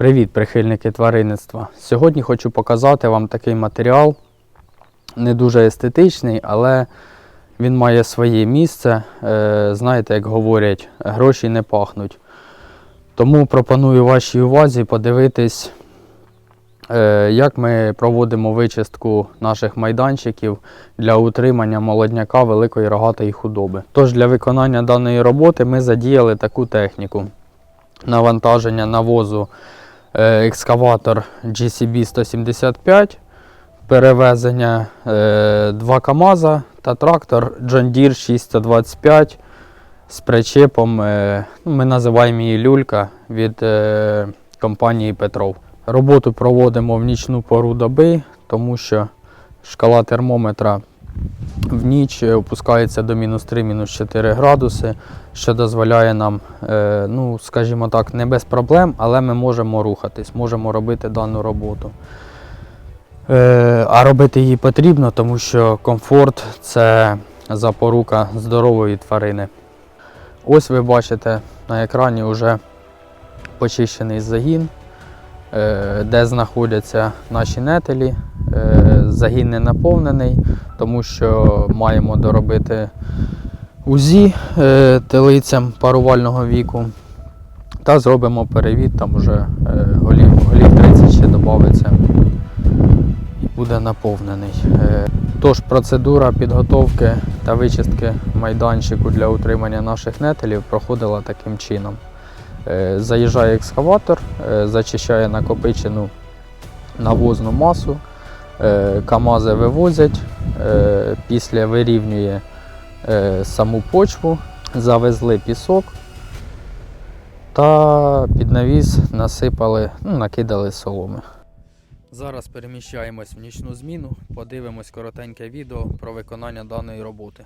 Привіт, прихильники тваринництва. Сьогодні хочу показати вам такий матеріал. Не дуже естетичний, але він має своє місце. Е, Знаєте, як говорять, гроші не пахнуть. Тому пропоную вашій увазі подивитись, е, як ми проводимо вичистку наших майданчиків для утримання молодняка великої рогатої худоби. Тож для виконання даної роботи ми задіяли таку техніку навантаження навозу екскаватор GCB 175, перевезення е, 2 КАМАЗа та трактор John Deere 625 з причепом, е, ну, ми називаємо її люлька від е, компанії Петров. Роботу проводимо в нічну пору доби, тому що шкала термометра в ніч опускається до мінус 3, мінус 4 градуси, що дозволяє нам, е, ну, скажімо так, не без проблем, але ми можемо рухатись, можемо робити дану роботу. Е, А робити її потрібно, тому що комфорт це запорука здорової тварини. Ось ви бачите на екрані вже почищений загін, е, де знаходяться наші нетелі. Загін не наповнений, тому що маємо доробити УЗІ е, телицям парувального віку. Та зробимо перевід, там вже е, голів, голів 30 ще додається і буде наповнений. Е, Тож процедура підготовки та вичистки майданчику для утримання наших нетелів проходила таким чином. Заїжджає екскаватор, зачищає накопичену навозну масу, КАМАЗи вивозять, е, після вирівнює е, саму почву, завезли пісок та під навіс насипали, ну, накидали соломи. Зараз переміщаємось в нічну зміну, подивимось коротеньке відео про виконання даної роботи.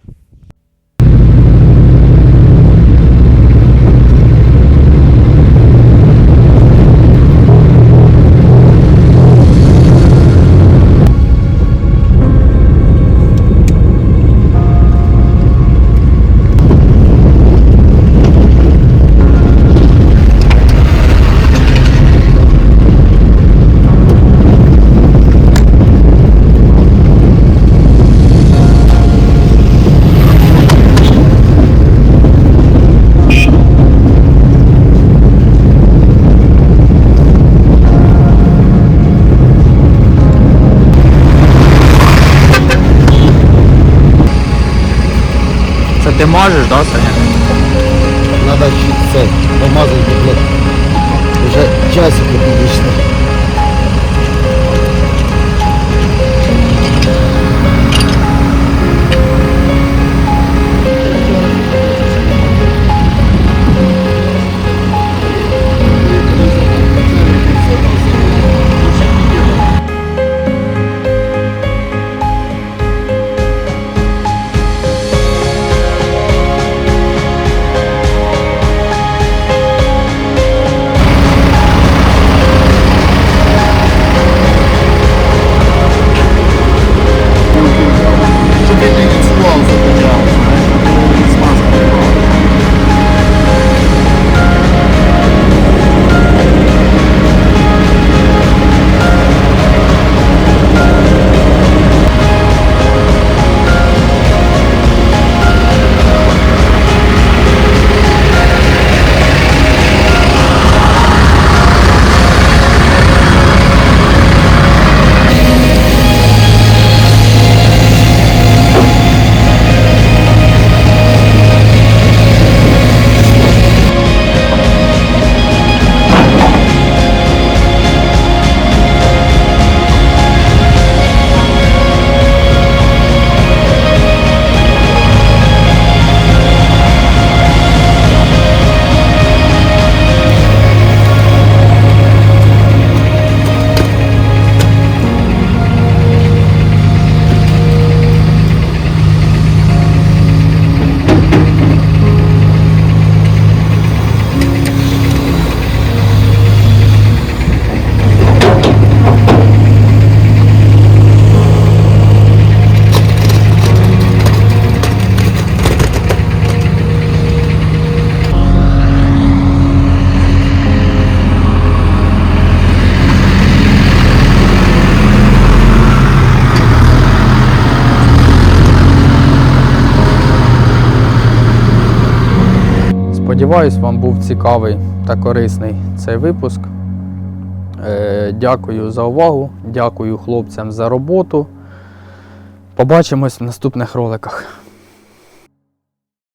Це ти можеш, да, Саня? Надо чуть це помазати блядь. Вже часики підійшли. Сподіваюсь, вам був цікавий та корисний цей випуск. Е, Дякую за увагу, дякую хлопцям за роботу. Побачимось в наступних роликах.